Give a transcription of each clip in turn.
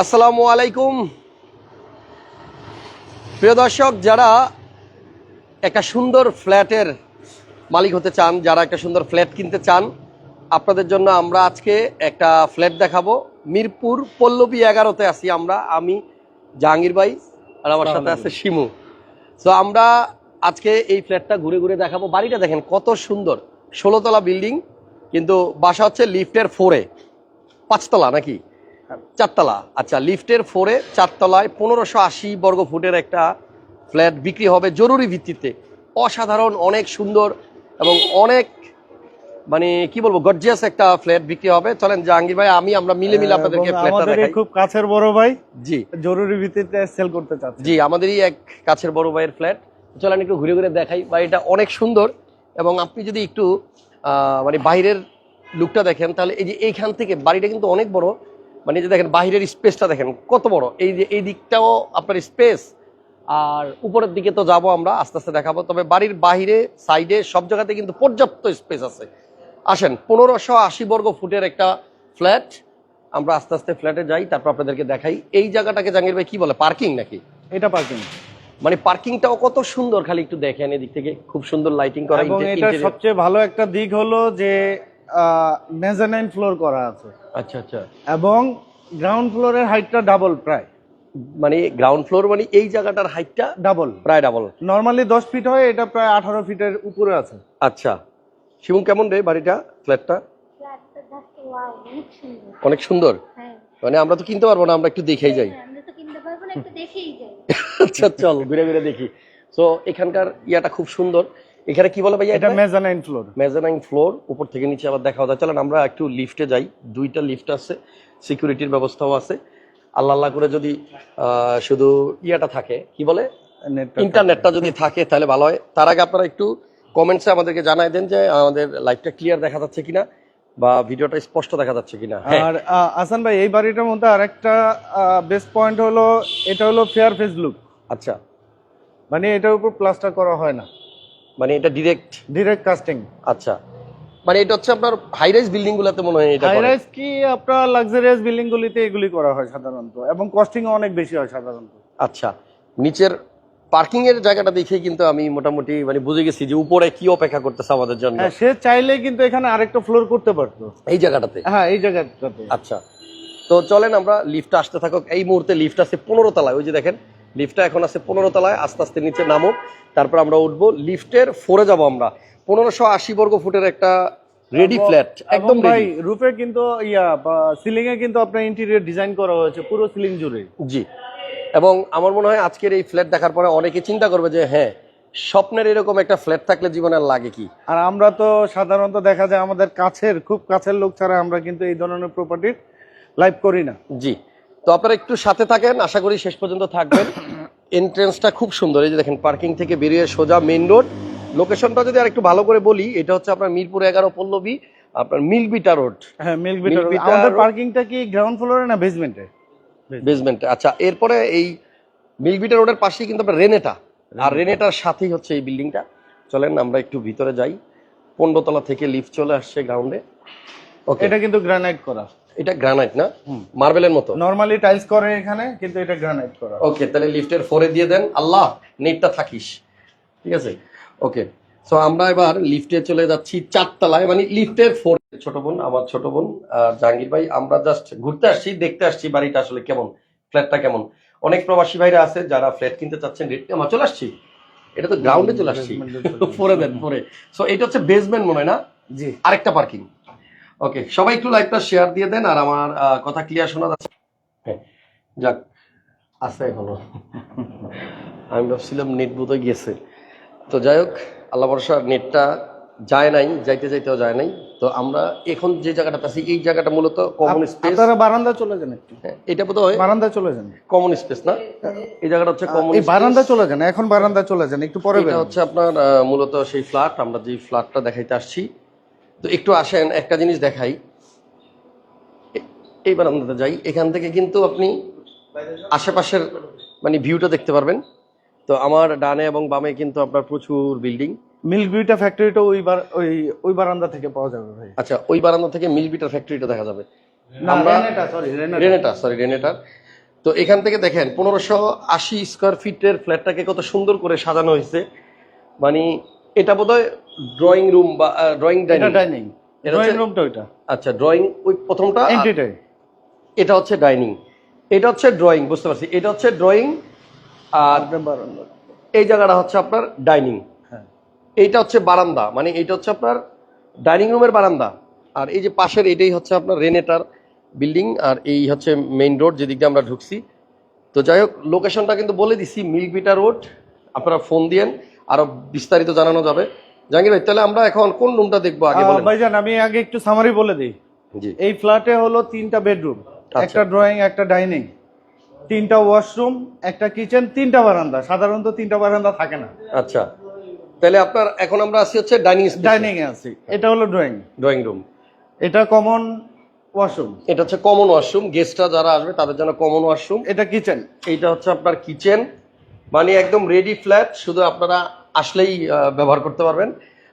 আসসালামু আলাইকুম। প্রিয় দর্শক যারা একটা সুন্দর ফ্ল্যাটের মালিক হতে চান যারা একটা সুন্দর ফ্ল্যাট কিনতে চান আপনাদের জন্য আমরা আজকে একটা ফ্ল্যাট দেখাবো। মিরপুর পল্লবী এগারোতে আছি আমরা আমি জাহাঙ্গীর ভাই আর আমার সাথে আছে শিমু। তো আমরা আজকে এই ফ্ল্যাটটা ঘুরে ঘুরে দেখাবো। বাড়িটা দেখেন কত সুন্দর। ষোলোতলা বিল্ডিং কিন্তু বাসা হচ্ছে লিফটের ফোরে। পাঁচতলা নাকি? চারতলা। আচ্ছা লিফটের ফোরে চারতলায় পনেরোশো আশি বর্গ ফুটের একটা ফ্ল্যাট বিক্রি হবে জরুরি ভিত্তিতে। অসাধারণ অনেক সুন্দর এবং অনেক মানে কি বলব গর্জিয়াস একটা ফ্ল্যাট বিক্রি হবে। চলেন জাহাঙ্গীর ভাই আমি আমরা মিলে মিলে আপনাদেরকে ফ্ল্যাটটা দেখাই। খুব কাছের বড় ভাই। জি। জরুরি ভিত্তিতে সেল করতে চাচ্ছি। জি আমাদেরই এক কাছের বড় ভাইয়ের ফ্ল্যাট। চলেন একটু ঘুরে ঘুরে দেখাই। বাড়িটা অনেক সুন্দর এবং আপনি যদি একটু আহ, মানে বাইরের লুকটা দেখেন তাহলে এই যে এইখান থেকে বাড়িটা কিন্তু অনেক বড়। মানে যে দেখেন বাইরের স্পেসটা দেখেন কত বড়। এই যে এই দিকটাও আপনার স্পেস। আর উপরের দিকে তো যাব আমরা আস্তে আস্তে দেখাবো। তবে বাড়ির বাইরে সাইডে সব জায়গাতে কিন্তু পর্যাপ্ত স্পেস আছে। আসেন পনেরোশো আশি বর্গ ফুটের একটা ফ্ল্যাট। আমরা আস্তে আস্তে ফ্ল্যাটে যাই তারপর আপনাদেরকে দেখাই। এই জায়গাটাকে জাহাঙ্গীর ভাই কি বলে পার্কিং নাকি? এটা পার্কিং। মানে পার্কিংটাও কত সুন্দর খালি একটু দেখেন এদিক থেকে। খুব সুন্দর লাইটিং করা সবচেয়ে ভালো একটা দিক হলো যে মেজানাইন ফ্লোর করা আছে। আচ্ছা আচ্ছা। এবং গ্রাউন্ড ফ্লোরের হাইটটা ডাবল প্রায়। মানে গ্রাউন্ড ফ্লোর মানে এই জায়গাটার হাইটটা ডাবল প্রায় ডাবল নর্মালি দশ ফিট হয় এটা প্রায় আঠারো ফিটের উপরে আছে। আচ্ছা। শিবম কেমন রে বাড়িটা ফ্ল্যাটটা অনেক সুন্দর। হ্যাঁ মানে আমরা তো কিনতে পারব না আমরা একটু দেখেই যাই। হ্যাঁ, আমরা তো কিনতে পারব না একটু দেখেই যাই। আচ্ছা চল ঘুরে ঘুরে দেখি। তো এখানকার ইয়াটা খুব সুন্দর। এখানে কি বলে ভাইয়া এটা মেজানাইন ফ্লোর মেজানাইন ফ্লোর উপর থেকে নিচে আবার দেখা যায়। চলেন আমরা একটু লিফটে যাই। দুইটা লিফট আছে সিকিউরিটির ব্যবস্থাও আছে। আল্লাহ আল্লাহ করে যদি শুধু ইয়াটা থাকে কি বলে? ইন্টারনেটটা যদি থাকে তাহলে ভালো হয়। তার আগে আপনারা একটু কমেন্টসে আমাদেরকে জানাই দেন যে আমাদের লাইভটা ক্লিয়ার দেখা যাচ্ছে কিনা বা ভিডিওটা স্পষ্ট দেখা যাচ্ছে কিনা। হ্যাঁ। আর আসান ভাই এই বাড়িটার মধ্যে আরেকটা বেস্ট পয়েন্ট হলো এটা হলো ফেয়ার ফেস লুক আচ্ছা। মানে এটার উপর প্লাস্টার করা হয় না। মানে এটা ডিরেক্ট ডিরেক্ট কাস্টিং আচ্ছা। মানে এটা হচ্ছে আপনার হাই রাইজ বিল্ডিং গুলাতে মনে হয় এটা করে। হাইরাইজ কি আপনার লাক্সারিয়াস বিল্ডিং গুলিতে এগুলি করা হয় সাধারণত এবং কস্টিং অনেক বেশি হয় সাধারণত। আচ্ছা নিচের পার্কিং এর জায়গাটা দেখে কিন্তু আমি মোটামুটি মানে বুঝে গেছি যে উপরে কি অপেক্ষা করতেছে আমাদের জন্য। হ্যাঁ সে চাইলে কিন্তু এখানে আরেকটা ফ্লোর করতে পারতো। এই জায়গাটাতে? হ্যাঁ এই জায়গাটাতে। আচ্ছা। তো চলেন আমরা লিফটে আসতে থাকুক। এই মুহূর্তে লিফট আছে পনেরো তলায়। ওই যে দেখেন লিফটটা এখন আছে পনেরো তলায় আস্তে আস্তে নিচে নামো তারপর আমরা উঠবো। লিফটের ফোরে যাব আমরা। পনেরোশো আশি বর্গ ফুটের একটা রেডি ফ্ল্যাট একদম ভাই রূপে কিন্তু ইয়া সিলিং এ কিন্তু আপনার ইন্টেরিয়র ডিজাইন করা হয়েছে পুরো সিলিং জুড়ে। জি। এবং আমার মনে হয় আজকের এই ফ্ল্যাট দেখার পরে অনেকে চিন্তা করবে যে হ্যাঁ স্বপ্নের এরকম একটা ফ্ল্যাট থাকলে জীবনে লাগে কি? আর আমরা তো সাধারণত দেখা যায় আমাদের কাছের খুব কাছের লোক ছাড়া আমরা কিন্তু এই ধরনের প্রপার্টির লাইভ করি না। জি। তো আপনারা একটু সাথে থাকেন আশা করি শেষ পর্যন্ত থাকবেন। এন্ট্রেন্সটা খুব সুন্দর এই যে দেখেন পার্কিং থেকে বেরিয়ে সোজা মেইন রোড লোকেশনটা যদি আর একটু ভালো করে বলি এটা হচ্ছে আপনার মিরপুর এগারো পল্লবী আপনার মিলবিটা রোড হ্যাঁ আমাদের পার্কিংটা কি গ্রাউন্ড ফ্লোরে না বেসমেন্টে বেসমেন্টে আচ্ছা এরপরে এই মিলবিটা রোডের পাশেই কিন্তু আপনার রেনেটা আর রেনেটার সাথেই হচ্ছে এই বিল্ডিংটা চলেন আমরা একটু ভিতরে যাই। পনেরো তলা থেকে লিফট চলে আসছে গ্রাউন্ডে ওকে এটা কিন্তু গ্রানাইট করা। এটা গ্রানাইট না? মার্বেলের মতো? নরমালি টাইলস করে এখানে কিন্তু এটা গ্রানাইট করা। ওকে তাহলে লিফটের ফোরে দিয়ে দেন। আল্লাহ নেটটা থাকিস। ঠিক আছে? ওকে সো আমরা এবার লিফটে চলে যাচ্ছি চারতলায়। মানে লিফটের ফোর ছোট বোন আমার ছোট বোন জাহাঙ্গীর ভাই আমরা জাস্ট ঘুরতে আসছি দেখতে আসছি বাড়িটা আসলে কেমন ফ্ল্যাটটা কেমন। অনেক প্রবাসী ভাইরা আছে যারা ফ্ল্যাট কিনতে চাচ্ছেন। রেট আমার চলে আসছি। এটা তো গ্রাউন্ডে চলে আসছি। ফোরে দেন ফোরে সো এটা হচ্ছে বেসমেন্ট মনে হয় না? জি। আরেকটা পার্কিং ওকে সবাই একটু লাইভটা শেয়ার দিয়ে দেন আর আমার কথা ক্লিয়ার শোনা যাচ্ছে। হ্যাঁ। যাক। আছে এখনও। আমি ভাবছিলাম নেট বোধহয় গিয়েছে তো যাই হোক আল্লাহ ভরসা নেটটা যায় নাই যাইতে যাইতেও যায় নাই। তো আমরা এখন যে জায়গাটাতে আছি এই জায়গাটা মূলত কমন স্পেস আপনারা বারান্দা চলে যান একটু। এটা বোধ হয় বারান্দা চলে যান। কমন স্পেস না? এই জায়গাটা হচ্ছে কমন এই বারান্দা চলে যান এখন বারান্দা চলে যান একটু পরে এটা হচ্ছে আপনার আহ, মূলত সেই ফ্ল্যাট আমরা যে ফ্ল্যাটটা দেখাইতে আসছি তো একটু আসেন একটা জিনিস দেখাই। এই বারান্দাতে যাই। এখান থেকে কিন্তু আপনি আশেপাশের মানে ভিউটা দেখতে পারবেন। তো আমার ডানে এবং বামে কিন্তু আপনার প্রচুর বিল্ডিং মিল্ক বিউটা ফ্যাক্টরিটা ওই বার- ওই ওই বারান্দা থেকে পাওয়া যাবে ভাই। আচ্ছা ওই বারান্দা থেকে মিলবিটার ফ্যাক্টরিটা দেখা যাবে। আমরা রেনেটা সরি রেনেটার তো এখান থেকে দেখেন পনেরোশো আশি স্কোয়ার ফিটের ফ্ল্যাটটাকে কত সুন্দর করে সাজানো হয়েছে। মানে এটা বোধহয় ড্রয়িং রুম বা ড্রয়িং ডাইনিং ডাইনিং ড্রয়িং হচ্ছে- রুমটা ওইটা। আচ্ছা ড্রয়িং ওই প্রথমটা এন্ট্রিটাই এটা হচ্ছে ডাইনিং এটা হচ্ছে ড্রয়িং বুঝতে পারছি। এটা হচ্ছে ড্রয়িং আর এই জায়গাটা হচ্ছে আপনার ডাইনিং হ্যাঁ। এইটা হচ্ছে বারান্দা মানে এটা হচ্ছে আপনার ডাইনিং রুমের বারান্দা। আর এই যে পাশের এটাই হচ্ছে আপনার রেনেটার বিল্ডিং আর এই হচ্ছে মেইন রোড যেদিক দিয়ে আমরা ঢুকছি। তো যাই হোক লোকেশনটা কিন্তু বলে দিছি মিল্কবিটা রোড আপনারা ফোন দিয়েন। আরও বিস্তারিত জানানো যাবে। জাহাঙ্গীর ভাই তাহলে আমরা এখন কোন রুমটা দেখব আগে ভাইজান আমি আগে একটু সামারি বলে দিই। জি। এই ফ্ল্যাটে হলো তিনটা বেডরুম আচ্ছা। একটা ড্রয়িং একটা ডাইনিং তিনটা ওয়াশরুম একটা কিচেন তিনটা বারান্দা। সাধারণত তিনটা বারান্দা থাকে না। আচ্ছা। তাহলে আপনার এখন আমরা আছি হচ্ছে ডাইনিং ডাইনিং এ। আছি। এটা হলো ড্রয়িং ড্রয়িং রুম এটা কমন ওয়াশরুম এটা হচ্ছে কমন ওয়াশরুম গেস্টরা যারা আসবে তাদের জন্য কমন ওয়াশরুম এটা কিচেন এইটা হচ্ছে আপনার কিচেন মানে একদম রেডি ফ্ল্যাট শুধু আপনারা আসলেই ব্যবহার করতে পারবেন।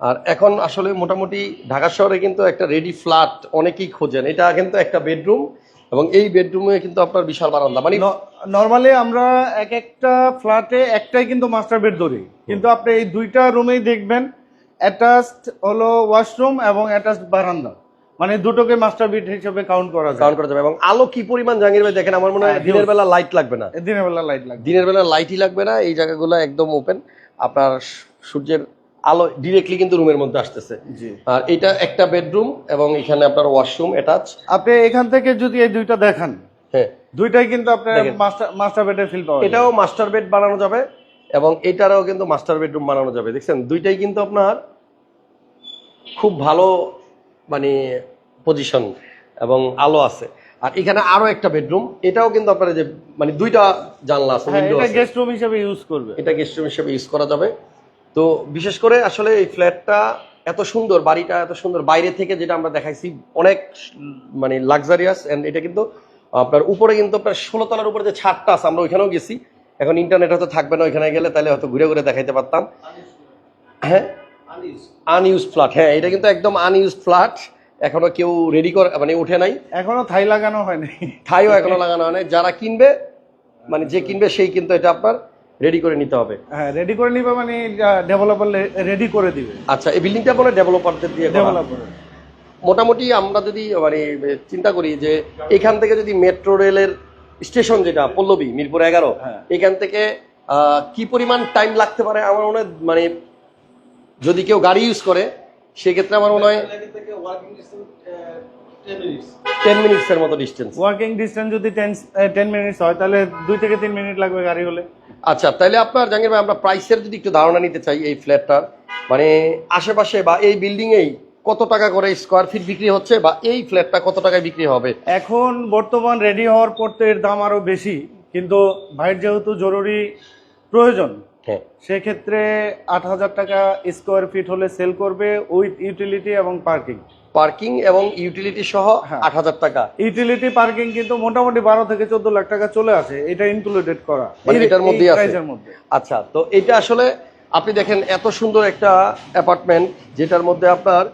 আর এখন আসলে মোটামুটি ঢাকা শহরে কিন্তু একটা রেডি ফ্ল্যাট অনেকেই খোঁজেন। এটা কিন্তু একটা বেডরুম এবং এই বেডরুমে কিন্তু আপনার বিশাল বারান্দা। মানে নর্মালি আমরা এক একটা ফ্ল্যাটে একটাই কিন্তু মাস্টার বেড ধরি। কিন্তু আপনি এই দুইটা রুমেই দেখবেন অ্যাটাচড হলো ওয়াশরুম এবং অ্যাটাচড বারান্দা। মানে দুটোকে মাস্টার বেড হিসেবে কাউন্ট করা যায়। কাউন্ট করা যাবে এবং আলো কি পরিমাণ জাহাঙ্গীর ভাই দেখেন আমার মনে হয় হ্যাঁ, দিনের বেলা লাইট লাগবে না। দিনের বেলা লাইট লাগবে। দিনের বেলা লাইটই লাগবে না এই জায়গাগুলো একদম ওপেন আপনার সূর্যের আলো ডিরেক্টলি কিন্তু রুমের মধ্যে আসতেছে। জি। আর এটা একটা বেডরুম এবং এখানে আপনার ওয়াশরুম অ্যাটাচ আপনি এখান থেকে যদি এই দুইটা দেখান হ্যাঁ। দুইটাই কিন্তু আপনার মাস্টার মাস্টার বেডের ফিল পাওয়া। এটাও মাস্টার বেড বানানো যাবে এবং এটারও কিন্তু মাস্টার বেডরুম বানানো যাবে। দেখছেন? দুইটাই কিন্তু আপনার খুব ভালো মানে পজিশন এবং আলো আছে। আর এখানে আরও একটা বেডরুম এটাও কিন্তু আপনার যে মানে দুইটা জানলা আছে হ্যাঁ window এটা আছে। গেস্ট রুম হিসেবে ইউজ করবে। এটা গেস্ট রুম হিসেবে ইউজ করা যাবে। তো বিশেষ করে আসলে এই ফ্ল্যাটটা এত সুন্দর বাড়িটা এত সুন্দর বাইরে থেকে যেটা আমরা দেখাইছি অনেক মানে লাক্সারিয়াস এন্ড এটা কিন্তু আপনার উপরে কিন্তু আপনার ষোলো তলার উপরে যে ছাদটা আছে আমরা ওইখানেও গেছি। এখন ইন্টারনেট হয়তো থাকবে না ওইখানে গেলে তাহলে হয়তো ঘুরে ঘুরে দেখাইতে পারতাম। হ্যাঁ? আনইউজ ফ্ল্যাট হ্যাঁ এটা কিন্তু একদম আনইউজ ফ্ল্যাট এখনও কেউ রেডি করে মানে উঠে নাই। এখনও থাই লাগানো হয়নি। ঠাইও এখনও লাগানো হয় নাই। যারা কিনবে মানে যে কিনবে সেই কিন্তু এটা আপনার রেডি করে নিতে হবে। হ্যাঁ রেডি করে নিবে মানে ডেভেলপার রেডি করে দিবে। আচ্ছা এই বিল্ডিংটা বলে ডেভেলপারদের দিয়ে করা। ডেভেলপার মোটামুটি আমরা যদি মানে চিন্তা করি যে এখান থেকে যদি মেট্রো রেলের স্টেশন যেটা পল্লবী মিরপুর এগারো হ্যাঁ। এখান থেকে কি পরিমাণ টাইম লাগতে পারে? আমার মনে হয় মানে যদি কেউ গাড়ি ইউজ করে সেক্ষেত্রে আমার মনে হয় টেন মিনিটসের মতো ডিস্টেন্স ওয়ার্কিং ডিস্টেন্স যদি টেন মিনিটস হয় তাহলে দুই থেকে তিন মিনিট লাগবে গাড়ি হলে। আচ্ছা তাহলে আপনার জাহাঙ্গীর ভাই আমরা প্রাইসের যদি একটু ধারণা নিতে চাই এই ফ্ল্যাটটার মানে আশেপাশে বা এই বিল্ডিং এই কত টাকা করে স্কোয়ার ফিট বিক্রি হচ্ছে বা এই ফ্ল্যাটটা কত টাকায় বিক্রি হবে? এখন বর্তমান রেডি হওয়ার পর তো এর দাম আরও বেশি কিন্তু ভাইয়ের যেহেতু জরুরি প্রয়োজন সেক্ষেত্রে আট হাজার টাকা স্কোয়ার ফিট হলে সেল করবে উইথ ইউটিলিটি এবং পার্কিং পার্কিং এবং ইউটিলিটি সহ হ্যাঁ। আট হাজার টাকা। ইউটিলিটি পার্কিং কিন্তু মোটামুটি বারো থেকে চোদ্দ লাখ টাকা চলে আসে এটা ইনক্লুডেড করা। মানে এটার মধ্যে। আচ্ছা তো এটা আসলে আপনি দেখেন এত সুন্দর একটা অ্যাপার্টমেন্ট যেটার মধ্যে আপনার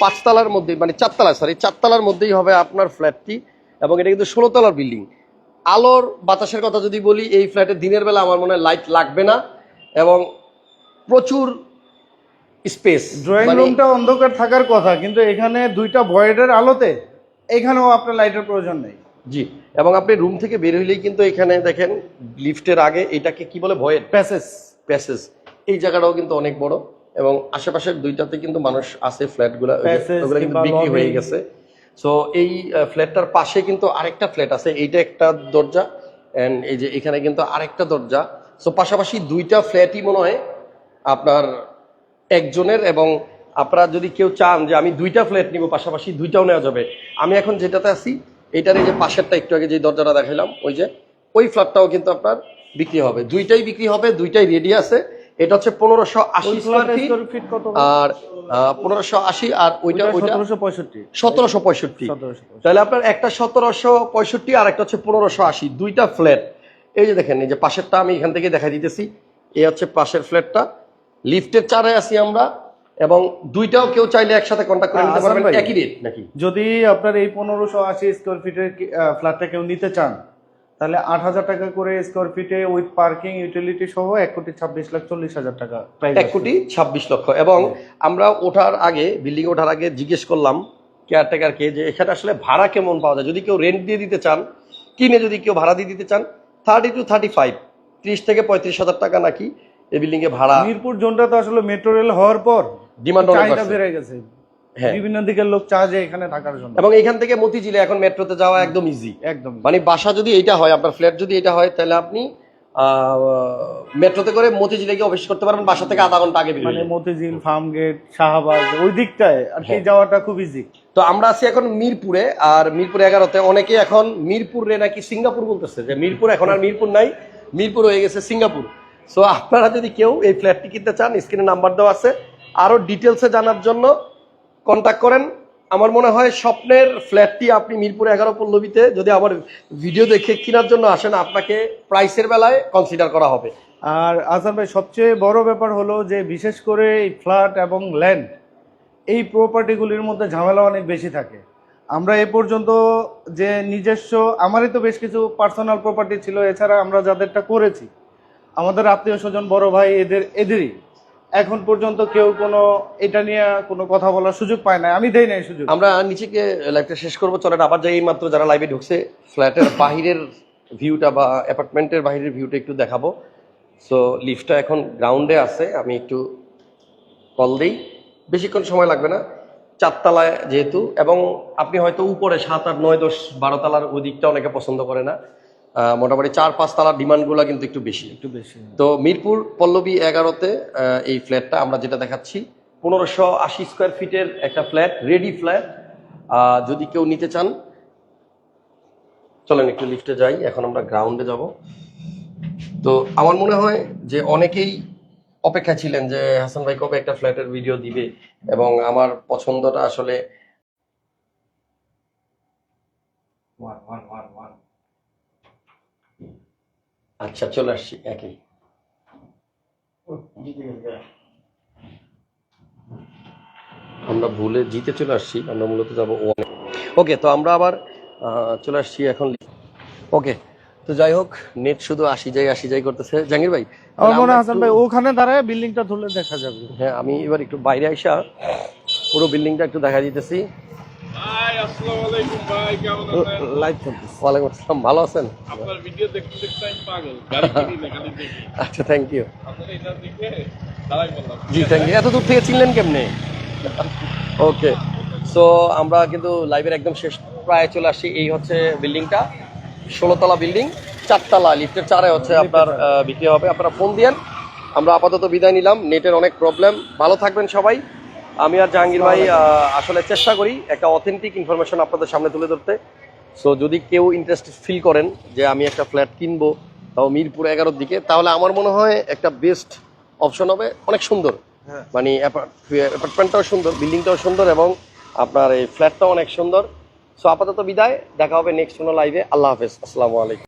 পাঁচতলার মধ্যে মানে চারতলা সরি চারতলার মধ্যেই হবে আপনার ফ্ল্যাটটি এবং এটা কিন্তু ষোলো তলার বিল্ডিং আলোর বাতাসের কথা যদি বলি এই ফ্ল্যাটে দিনের বেলা আমার মনে হয় লাইট লাগবে না। এবং প্রচুর স্পেস ড্রয়িং রুমটা অন্ধকার থাকার কথা কিন্তু এখানে দুইটা ভয়েডের আলোতে এখানেও আপনার লাইটের প্রয়োজন নেই। জি এবং আপনি রুম থেকে বের হইলেই কিন্তু এখানে দেখেন লিফটের আগে এটাকে কি বলে ভয়েড প্যাসেজ প্যাসেজ এই জায়গাটাও কিন্তু অনেক বড় এবং আশেপাশের দুইটাতে কিন্তু মানুষ আছে ফ্ল্যাটগুলো ওগুলো কিন্তু বিক্রি হয়ে গেছে। সো এই ফ্ল্যাটটার পাশে কিন্তু আরেকটা ফ্ল্যাট আছে এইটা একটা দরজা এন্ড এই যে এখানে কিন্তু আরেকটা দরজা সো পাশাপাশি দুইটা ফ্ল্যাটই মনে হয় আপনার একজনের এবং আপনারা যদি কেউ চান যে আমি দুইটা ফ্ল্যাট নিব পাশাপাশি দুইটাও নেওয়া যাবে। আমি এখন যেটাতে আছি এইটার এই যে পাশেরটা একটু আগে যে দরজাটা দেখাইলাম ওই যে ওই ফ্ল্যাটটাও কিন্তু আপনার বিক্রি হবে। দুইটাই বিক্রি হবে দুইটাই রেডি আছে। এটা হচ্ছে পনেরোশো আশি স্কোয়ার ফিট আর পনেরোশো আশি আর ওইটা ওইটা সতেরোশো পঁয়ষট্টি। সতেরোশো পঁয়ষট্টি। সতেরোশো তাহলে আপনার একটা সতেরোশো পঁয়ষট্টি আর একটা হচ্ছে পনেরোশো আশি দুইটা ফ্ল্যাট এই যে দেখেন এই যে পাশেরটা আমি এখান থেকে দেখাই দিতেছি। এই হচ্ছে পাশের ফ্ল্যাটটা। লিফটের চারে আছি আমরা এবং দুইটাও কেউ চাইলে একসাথে কন্ট্যাক্ট করে হ্যাঁ, নিতে পারবেন একই রেট নাকি? যদি আপনার এই পনেরোশো আশি স্কোয়ার ফিটের ফ্ল্যাটটা কেউ নিতে চান তাহলে আট হাজার টাকা করে স্কোয়ার ফিটে উইথ পার্কিং ইউটিলিটি সহ এক কোটি ছাব্বিশ লাখ চল্লিশ হাজার টাকা প্রাইস এক কোটি ছাব্বিশ লক্ষ। এবং আমরা ওঠার আগে বিল্ডিং ওঠার আগে জিজ্ঞেস করলাম কেয়ারটেকারকে যে এখানে আসলে ভাড়া কেমন পাওয়া যায়? যদি কেউ রেন্ট দিয়ে দিতে চান কিনে যদি কেউ ভাড়া দিয়ে দিতে চান থার্টি টু থার্টি ফাইভ ত্রিশ থেকে পঁয়ত্রিশ হাজার টাকা নাকি এই বিল্ডিং এ ভাড়া। মিরপুর জোনটা তো আসলে মেট্রো রেল হওয়ার পর ডিমান্ড। বেড়ে গেছে। হ্যাঁ। বিভিন্ন দিকের লোক চার্জে এখানে থাকার জন্য। এবং এখান থেকে মতিঝিলে এখন মেট্রোতে যাওয়া একদম ইজি একদম মানে বাসা যদি এটা হয় আপনার ফ্ল্যাট যদি এটা হয় তাহলে আপনি মেট্রোতে করে মতিঝিলে গিয়ে অফিস করতে পারবেন বাসা থেকে আধা ঘণ্টা আগে বেরিয়ে মানে মতিঝিল ফার্ম গেট শাহবাগ ওই দিকটায় আর কি হ্যাঁ। যাওয়াটা খুব ইজি তো আমরা আছি এখন মিরপুরে আর মিরপুর এগারোতে অনেকে এখন মিরপুরে নাকি সিঙ্গাপুর বলতেছে যে মিরপুর এখন আর মিরপুর নাই মিরপুর হয়ে গেছে সিঙ্গাপুর। সো আপনারা যদি কেউ এই ফ্ল্যাটটি কিনতে চান স্ক্রিনে নাম্বার দেওয়া আছে। আরও ডিটেলসে জানার জন্য কন্ট্যাক্ট করেন। আমার মনে হয় স্বপ্নের ফ্ল্যাটটি আপনি মিরপুর এগারো পল্লবীতে যদি আমার ভিডিও দেখে কেনার জন্য আসেন, আপনাকে প্রাইসের বেলায় কনসিডার করা হবে। আর আসান ভাই, সবচেয়ে বড় ব্যাপার হলো যে বিশেষ করে এই ফ্ল্যাট এবং ল্যান্ড এই প্রপার্টিগুলির মধ্যে ঝামেলা অনেক বেশি থাকে। আমরা এ পর্যন্ত যে নিজস্ব, আমারই তো বেশ কিছু পার্সোনাল প্রপার্টি ছিল, এছাড়া আমরা যাদেরটা করেছি, আমাদের আত্মীয় স্বজন বড় ভাই, এদের, এদেরই। এখন পর্যন্ত কেউ কোনো এটা নিয়ে কোনো কথা বলার সুযোগ পায় না আমি দেই নাই সুযোগ। আমরা নিচেকে লাইভটা শেষ করব। চলেন, আবার যাই মাত্র যারা লাইভে ঢুকছে ফ্ল্যাটের বাহিরের ভিউটা বা অ্যাপার্টমেন্টের বাহিরের ভিউটা একটু দেখাবো। সো লিফটটা এখন গ্রাউন্ডে আছে। আমি একটু কল দিই। বেশিক্ষণ সময় লাগবে না। চারতলায় যেহেতু, এবং আপনি হয়তো উপরে সাত আট নয় দশ বারো তলার ওই দিকটা অনেকে পছন্দ করে না। মোটামুটি চার পাঁচ তলার ডিমান্ডগুলো কিন্তু একটু বেশি। একটু বেশি তো মিরপুর পল্লবী এগারোতে এই ফ্ল্যাটটা আমরা যেটা দেখাচ্ছি পনেরোশো আশি স্কোয়ার ফিটের একটা ফ্ল্যাট রেডি ফ্ল্যাট যদি কেউ নিতে চান চলেন একটু লিফটে যাই এখন আমরা গ্রাউন্ডে যাব। তো আমার মনে হয় যে অনেকেই অপেক্ষা ছিলেন যে হাসান ভাই কবে একটা ফ্ল্যাটের ভিডিও দিবে এবং আমার পছন্দটা আসলে আচ্ছা চলে আসছি একই। আমরা ভুলে জিতে চলে আসছি আমরা মূলত যাব ওকে তো আমরা আবার চলে আসছি এখন ওকে তো যাই হোক নেট শুধু আসি যাই আসি যাই করতেছে। জাহাঙ্গীর ভাই আমার মনে হাসান ভাই ওখানে দাঁড়ায় বিল্ডিংটা ধরলে দেখা যাবে। হ্যাঁ আমি এবার একটু বাইরে আইসা পুরো বিল্ডিংটা একটু দেখা দিতেছি। ভাই আসসালামু আলাইকুম ভাই কেমন আছেন? লাইভ চলতেছে। ওয়ালাইকুম আসসালাম ভালো আছেন? আপনার ভিডিও দেখতে দেখতে আমি পাগল গাড়ি কিনি না খালি দেখি। আচ্ছা থ্যাংক ইউ আপনার এটা দেখে দাঁড়াই বললাম। জি থ্যাংক ইউ এত দূর থেকে চিনলেন কেমনে? ওকে সো আমরা কিন্তু লাইভের একদম শেষ প্রায় চলে আসি এই হচ্ছে বিল্ডিংটা ষোলোতলা বিল্ডিং চারতলা লিফটের চারে হচ্ছে আপনার বিক্রি হবে। আপনারা ফোন দিয়েন আমরা আপাতত বিদায় নিলাম। নেটের অনেক প্রবলেম ভালো থাকবেন সবাই। আমি আর জাহাঙ্গীর ভাই আসলে চেষ্টা করি একটা অথেন্টিক ইনফরমেশন আপনাদের সামনে তুলে ধরতে। সো যদি কেউ ইন্টারেস্ট ফিল করেন যে আমি একটা ফ্ল্যাট কিনবো তাও মিরপুর এগারোর দিকে তাহলে আমার মনে হয় একটা বেস্ট অপশন হবে অনেক সুন্দর। মানে অ্যাপার্টমেন্টটাও সুন্দর বিল্ডিংটাও সুন্দর এবং আপনার এই ফ্ল্যাটটাও অনেক সুন্দর। সো আপাতত বিদায় দেখা হবে নেক্সট কোনো লাইভে আল্লাহ হাফেজ। আসসালামু আলাইকুম।